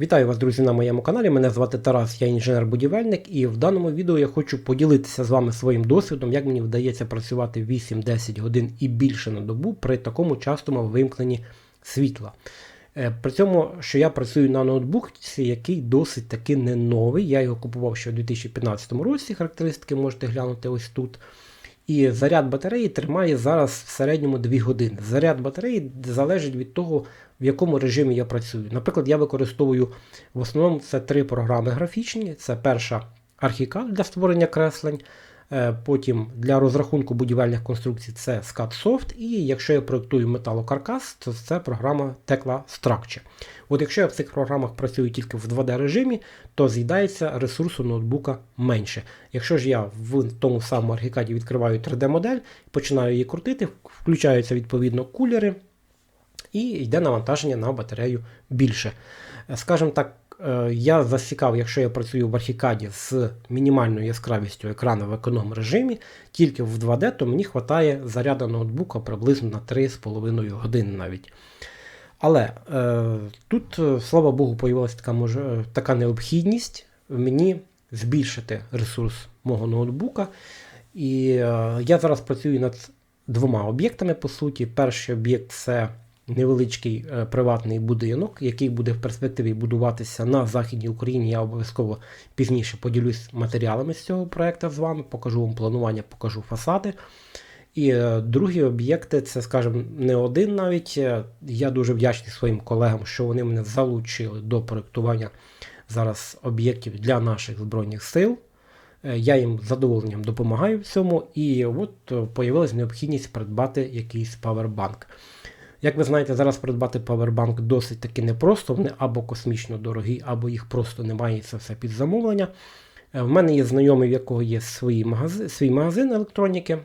Вітаю вас, друзі, на моєму каналі. Мене звати Тарас, я інженер-будівельник, і в даному відео я хочу поділитися з вами своїм досвідом, як мені вдається працювати 8-10 годин і більше на добу при такому частому вимкненні світла. Е, При цьому, що я працюю на ноутбуці, який досить таки не новий. Я його купував ще у 2015 році. Характеристики можете глянути ось тут. І заряд батареї тримає зараз в середньому 2 години. Заряд батареї залежить від того, в якому режимі я працюю. Наприклад, я використовую в основному це три програми графічні. Це перша Archicad для створення креслень. Е, Потім для розрахунку будівельних конструкцій це SCAD-Soft, і якщо я проєктую металокаркас, то це програма Tekla Structure. От якщо я в цих програмах працюю тільки в 2D режимі, то з'їдається ресурсу ноутбука менше. Якщо ж я в тому самому Archicad відкриваю 3D-модель, починаю її крутити, включаються відповідно кулери, і йде навантаження на батарею більше. Е, Скажімо так, я засікав, якщо я працюю в архікаді з мінімальною яскравістю екрану в економ режимі, тільки в 2D, то мені вистачає заряду ноутбука приблизно на 3,5 години навіть. Але е, тут, е, слава Богу, появилася така, е, така необхідність мені збільшити ресурс мого ноутбука. І е, я зараз працюю над двома об'єктами, по суті. Перший об'єкт це невеличкий е, приватний будинок, який буде в перспективі будуватися на Західній Україні. Я обов'язково пізніше поділюсь матеріалами з цього проекту з вами, покажу вам планування, покажу фасади. І е, другі об'єкти, це, скажімо, не один навіть. Е, Я дуже вдячний своїм колегам, що вони мене залучили до проєктування зараз об'єктів для наших Збройних сил. Я їм з задоволенням допомагаю в цьому, і от появилась необхідність придбати якийсь павербанк. Як ви знаєте, зараз придбати павербанк досить таки непросто, вони або космічно дорогі, або їх просто немає, це все під замовлення. Е, В мене є знайомий, в якого є свій магазин, свій магазин електроніки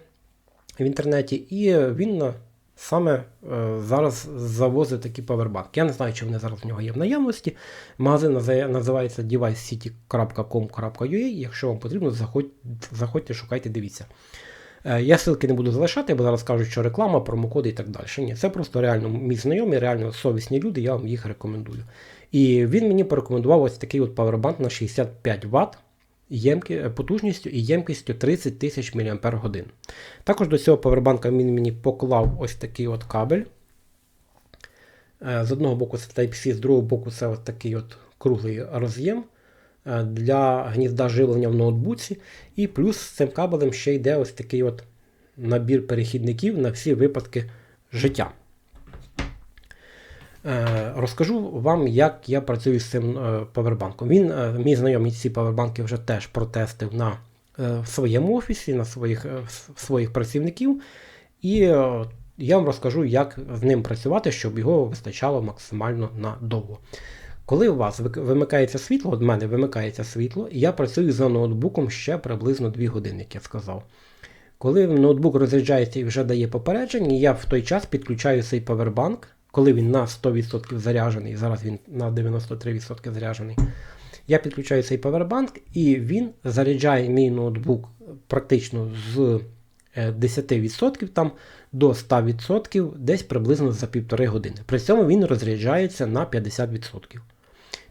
в інтернеті, і він саме е, зараз завозить такі павербанки. Я не знаю, чи вони зараз в нього є в наявності. Магазин називає- називається devicecity.com.ua. Якщо вам потрібно, заходь, заходьте, шукайте, дивіться. Е, Я ссылки не буду залишати, бо зараз кажуть, що реклама, промокоди і так далі. Ні, це просто реально мій знайомі, реально совісні люди, я вам їх рекомендую. І він мені порекомендував ось такий от павербанк на 65 Вт ємки, е, потужністю і ємкістю 30 тисяч мАч. Також до цього павербанка він мені поклав ось такий от кабель. Е, З одного боку це Type-C, з другого боку це от такий от круглий роз'єм для гнізда живлення в ноутбуці. І плюс з цим кабелем ще йде ось такий от набір перехідників на всі випадки життя. Е, Розкажу вам, як я працюю з цим е, павербанком. Він, е, мій знайомий ці павербанки вже теж протестив на е, в своєму офісі, на своїх, е, своїх працівників. І е, я вам розкажу, як з ним працювати, щоб його вистачало максимально надовго. Коли у вас вимикається світло, от в мене вимикається світло, і я працюю за ноутбуком ще приблизно 2 години, як я сказав. Коли ноутбук розряджається і вже дає попередження, я в той час підключаю цей павербанк, коли він на 100% заряджений, зараз він на 93% заряджений. Я підключаю цей павербанк, і він заряджає мій ноутбук практично з е, 10% там до 100% десь приблизно за півтори години. При цьому він розряджається на 50%.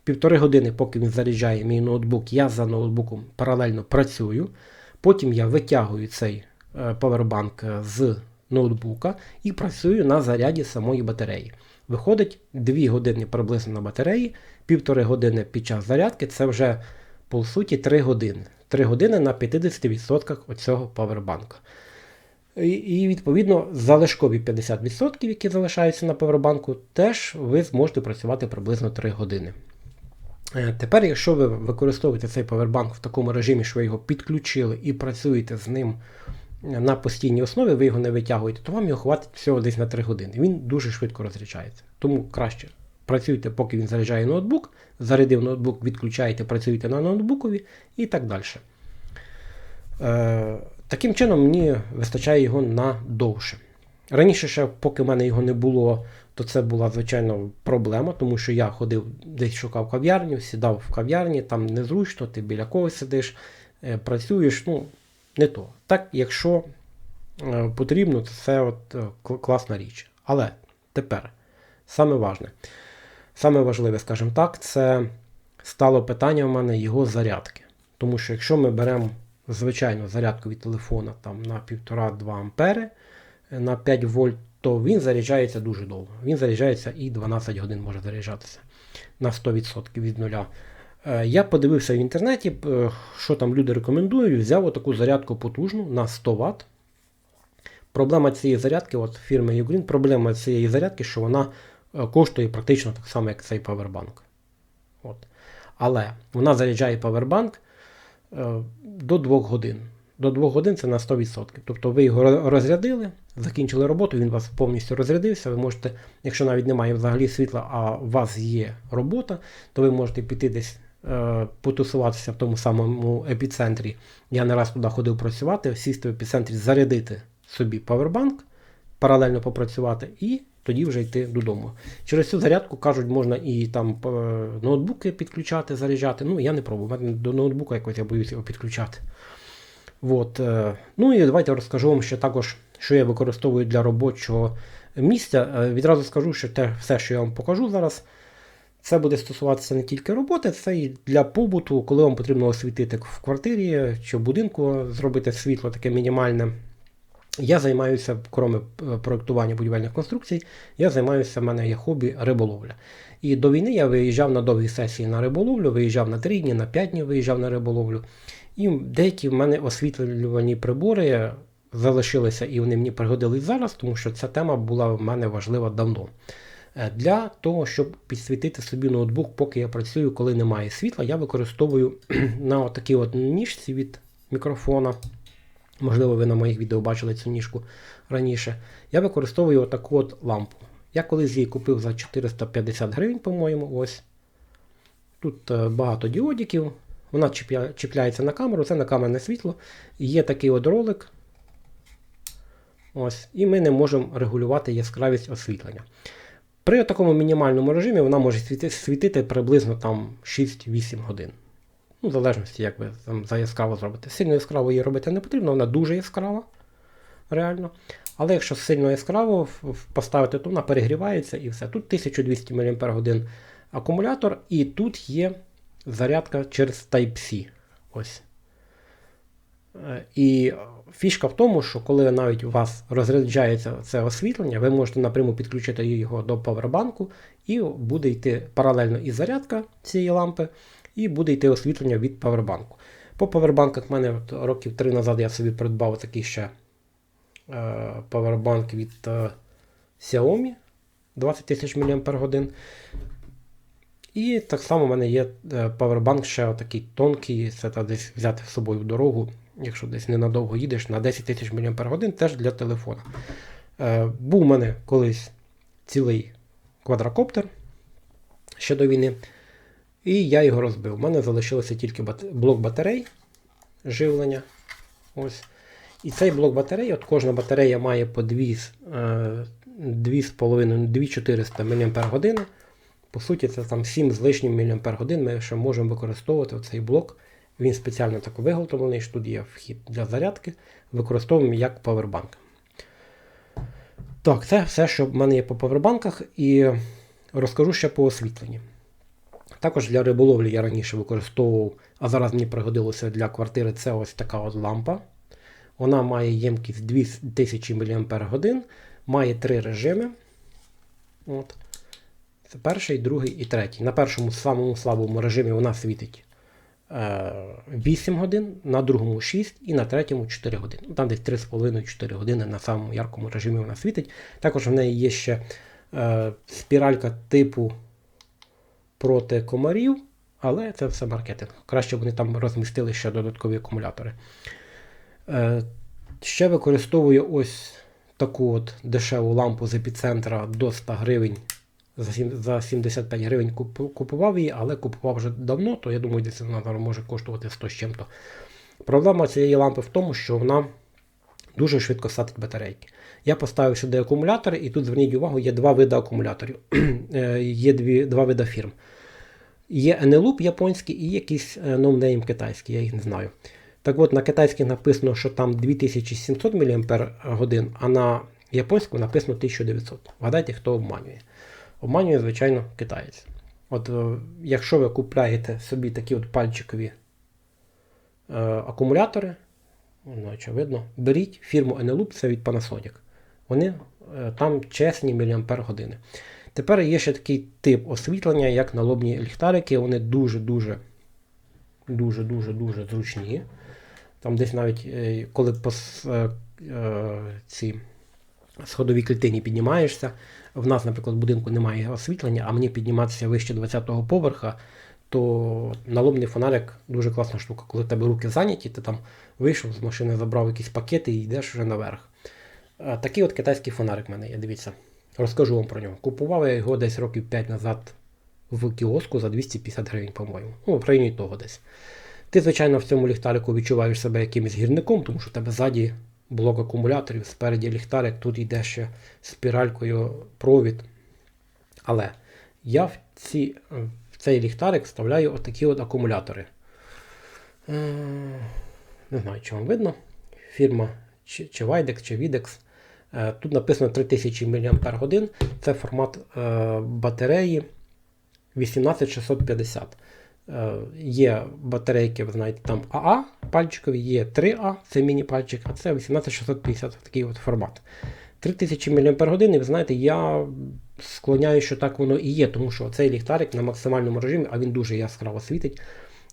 Півтори години, поки він заряджає мій ноутбук, я за ноутбуком паралельно працюю. Потім я витягую цей е, павербанк е, з ноутбука і працюю на заряді самої батареї. Виходить 2 години приблизно на батареї, півтори години під час зарядки це вже по суті 3 години. 3 години на 50% оцього павербанка. І, і відповідно залишкові 50%, які залишаються на павербанку, теж ви зможете працювати приблизно 3 години. Е, Тепер, якщо ви використовуєте цей павербанк в такому режимі, що ви його підключили і працюєте з ним е, на постійній основі, ви його не витягуєте, то вам його хватить всього десь на 3 години. Він дуже швидко розряджається. Тому краще працюйте, поки він заряджає ноутбук, зарядив ноутбук, відключаєте, працюєте на ноутбукові і так далі. Е, таким чином мені вистачає його на довше. Раніше, ще, поки в мене його не було, то це була звичайно проблема, тому що я ходив десь шукав кав'ярню, сідав в кав'ярні, там незручно, ти біля когось сидиш, е, працюєш, ну, не то. Так, якщо е, потрібно, то це от, е, класна річ. Але тепер, саме важне. Саме важливе, скажімо так, це стало питання в мене його зарядки. Тому що якщо ми беремо звичайну зарядку від телефона там, на 1,5-2 ампери на 5 вольт, то він заряджається дуже довго. Він заряджається і 12 годин може заряджатися на 100% від нуля. Е, Я подивився в інтернеті, е, що там люди рекомендують, взяв таку зарядку потужну на 100 Вт. Проблема цієї зарядки, от фірми Ugreen, проблема цієї зарядки, що вона е, коштує практично так само, як цей павербанк. От. Але вона заряджає е, до 2 годин. До 2 годин це на 100%. Тобто ви його розрядили, закінчили роботу, він у вас повністю розрядився. Ви можете, якщо навіть немає взагалі світла, а у вас є робота, то ви можете піти десь е, потусуватися в тому самому епіцентрі. Я не раз туди ходив працювати, сісти в епіцентрі, зарядити собі павербанк, паралельно попрацювати і тоді вже йти додому. Через цю зарядку кажуть, можна і там е, ноутбуки підключати, заряджати. Ну, я не пробував. У мене до ноутбука якось я боюся його підключати. От. е, Ну і давайте розкажу вам ще також, що я використовую для робочого місця. Е, Відразу скажу, що те все, що я вам покажу зараз, це буде стосуватися не тільки роботи, це і для побуту, коли вам потрібно освітити в квартирі чи в будинку, зробити світло таке мінімальне. Я займаюся, крім е, проєктування будівельних конструкцій, я займаюся, в мене є хобі риболовля. І до війни я виїжджав на довгі сесії на риболовлю, виїжджав на 3 дні, на 5 днів виїжджав на риболовлю. І деякі в мене освітлювані прибори залишилися, і вони мені пригодились зараз, тому що ця тема була в мене важлива давно. Е, Для того, щоб підсвітити собі ноутбук, поки я працюю, коли немає світла, я використовую на такій от ніжці від мікрофона. Можливо, ви на моїх відео бачили цю ніжку раніше. Я використовую отаку от лампу. Я колись її купив за 450 гривень, по-моєму. ось. Тут е, багато діодиків. Вона чіпляється на камеру, це на камерне світло. Є такий от ролик. Ось, і ми не можемо регулювати яскравість освітлення. При такому мінімальному режимі вона може світити приблизно там 6-8 годин. Ну, в залежності, як ви там за яскраво зробите. Сильно яскраво її робити не потрібно, вона дуже яскрава. Реально. Але якщо сильно яскраво поставити, то вона перегрівається і все. Тут 1200 мАч акумулятор, і тут є зарядка через Type-C. Ось. Е, І фішка в тому, що коли навіть у вас розряджається це освітлення, ви можете напряму підключити його до павербанку, і буде йти паралельно і зарядка цієї лампи, і буде йти освітлення від павербанку. По павербанках в мене років 3 назад я собі придбав такий ще е, павербанк від е, Xiaomi 20 тисяч мАч. І так само в мене є е, павербанк ще такий тонкий, це та десь взяти з собою в дорогу, якщо десь ненадовго їдеш, на 10 тисяч мАч теж для телефона. Був у мене колись цілий квадрокоптер ще до війни. І я його розбив. У мене залишилося тільки блок батарей живлення. Ось. І цей блок батарей, от кожна батарея має по 2, е, 2,5-2400 мАч. По суті, це там 7 з лишнім мАч ми ще можемо використовувати цей блок. Він спеціально так виготовлений, що тут є вхід для зарядки. Використовуємо як павербанк. Так, це все, що в мене є по павербанках, і розкажу ще по освітленні. Також для риболовлі я раніше використовував, а зараз мені пригодилося для квартири це ось така от лампа. Вона має ємкість 2000 мАч, має три режими. От. Це перший, другий і третій. На першому самому слабому режимі вона світить е, 8 годин, на другому 6 і на третьому 4 години. Ну, Там десь 3,5-4 години на самому яркому режимі вона світить. Також в неї є ще е, спіралька типу проти комарів, але це все маркетинг. Краще б вони там розмістили ще додаткові акумулятори. Е, ще використовую ось таку от дешеву лампу з епіцентра до 100 гривень. За 75 гривень купував її, але купував вже давно, то я думаю, десь вона може коштувати 100 з чим-то. Проблема цієї лампи в тому, що вона дуже швидко садить батарейки. Я поставив сюди акумулятори, і тут зверніть увагу, є два види акумуляторів. Е, є дві, два види фірм. Є Eneloop японський і якийсь е, ноунейм китайський, я їх не знаю. Так от на китайській написано, що там 2700 мАч, а на японському написано 1900. Вгадайте, хто обманює. Обманює, звичайно, китаєць. От е, якщо ви купляєте собі такі от пальчикові е, акумулятори, ну, очевидно, беріть фірму Eneloop, це від Panasonic. Вони е, там чесні міліампер години. Тепер є ще такий тип освітлення, як налобні ліхтарики. Вони дуже-дуже дуже-дуже дуже зручні. Там десь навіть е, коли по е, ці сходовій клітині піднімаєшся, в нас, наприклад, в будинку немає освітлення, а мені підніматися вище 20-го поверха, то налобний фонарик дуже класна штука. Коли в тебе руки зайняті, ти там вийшов з машини, забрав якісь пакети і йдеш вже наверх. Такий от китайський фонарик в мене є, дивіться. Розкажу вам про нього. Купував я його десь років 5 назад в кіоску за 250 гривень, по-моєму. Ну, в районі того десь. Ти, звичайно, в цьому ліхтарику відчуваєш себе якимось гірником, тому що в тебе ззаді блок акумуляторів, спереді ліхтарик, тут йде ще спіралькою провід. Але я в, ці, цей ліхтарик вставляю отакі от акумулятори. Е, Не знаю, чи вам видно. Фірма чи, чи чи Videx. Е, Тут написано 3000 мАч. Це формат е, батареї 18650. Е, Є батарейки, ви знаєте, там АА пальчикові, є 3А, це міні-пальчик, а це 18650 такий от формат. 3000 мАч, ви знаєте, я склоняю, що так воно і є, тому що цей ліхтарик на максимальному режимі, а він дуже яскраво світить.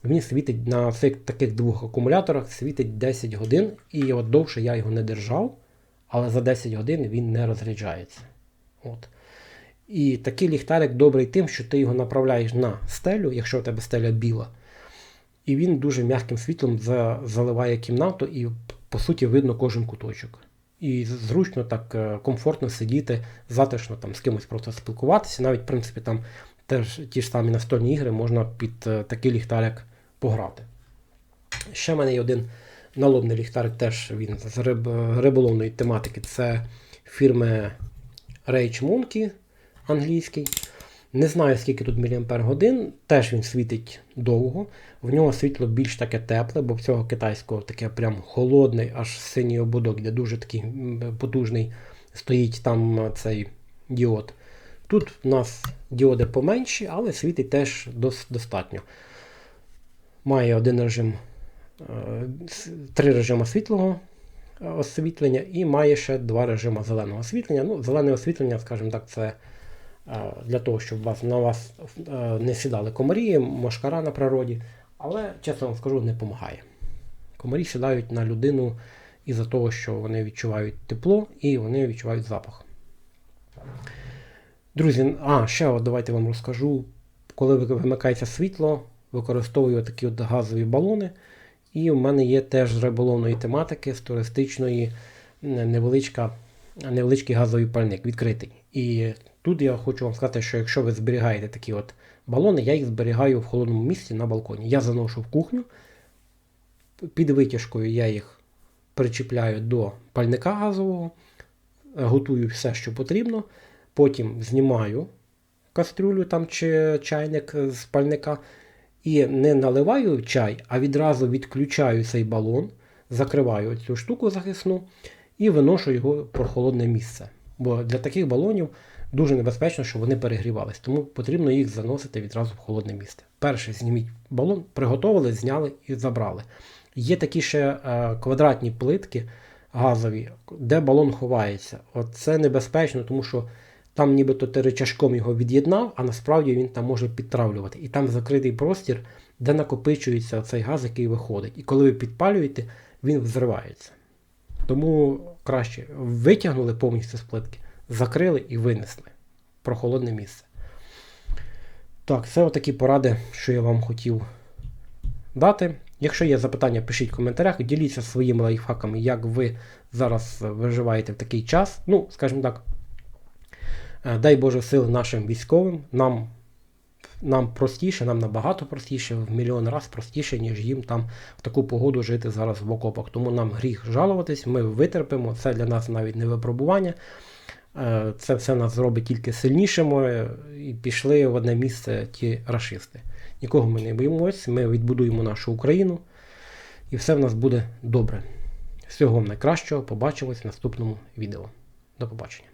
Він світить на цих таких двох акумуляторах, світить 10 годин, і от довше я його не держав, але за 10 годин він не розряджається. От. І такий ліхтарик добрий тим, що ти його направляєш на стелю, якщо у тебе стеля біла, і він дуже м'яким світлом заливає кімнату, і по суті видно кожен куточок. І зручно так е, комфортно сидіти, затишно там з кимось просто спілкуватися. Навіть, в принципі, там теж ті ж самі настольні ігри можна під е, такий ліхтарик пограти. Ще в мене є один налобний ліхтарик, теж він з риб, риболовної тематики. Це фірми Rage Monkey англійський. Не знаю, скільки тут міліампер годин, теж він світить довго. В нього світло більш таке тепле, бо в цього китайського таке прям холодний, аж синій ободок, де дуже такий потужний стоїть там цей діод. Тут в нас діоди поменші, але світить теж достатньо. Має один режим, е, три режими світлого е, освітлення і має ще два режими зеленого освітлення. Ну, зелене освітлення, скажімо так, це для того, щоб вас, на вас е, не сідали комарі, мошкара на природі. Але, чесно вам скажу, не допомагає. Комарі сідають на людину із-за того, що вони відчувають тепло і вони відчувають запах. Друзі, а, ще от давайте вам розкажу. Коли вимикається світло, використовую такі от газові балони. І в мене є теж з риболовної тематики, з туристичної невеличка, невеличкий газовий пальник відкритий. І тут я хочу вам сказати, що якщо ви зберігаєте такі от балони, я їх зберігаю в холодному місці на балконі. Я заношу в кухню, під витяжкою я їх причіпляю до пальника газового, готую все, що потрібно. Потім знімаю кастрюлю там чи чайник з пальника і не наливаю чай, а відразу відключаю цей балон, закриваю цю штуку захисну і виношу його в прохолодне місце. Бо для таких балонів дуже небезпечно, щоб вони перегрівались, тому потрібно їх заносити відразу в холодне місце. Перше зніміть балон, приготували, зняли і забрали. Є такі ще е, квадратні плитки газові, де балон ховається. От це небезпечно, тому що там нібито ти речашком його від'єднав, а насправді він там може підтравлювати. І там закритий простір, де накопичується цей газ, який виходить. І коли ви підпалюєте, він взривається. Тому краще витягнули повністю з плитки, закрили і винесли в прохолодне місце. Так, це отакі поради, що я вам хотів дати. Якщо є запитання, пишіть в коментарях, діліться своїми лайфхаками, як ви зараз виживаєте в такий час. Ну, скажімо так, Е, Дай Боже сил нашим військовим. Нам нам простіше, нам набагато простіше, в мільйон разів простіше, ніж їм там в таку погоду жити зараз в окопах. Тому нам гріх жалуватись, ми витерпимо. Це для нас навіть не випробування. Е, Це все нас зробить тільки сильнішими. І пішли в одне місце ті рашисти. Нікого ми не боїмось, ми відбудуємо нашу Україну, і все в нас буде добре. Всього вам найкращого. Побачимось в наступному відео. До побачення.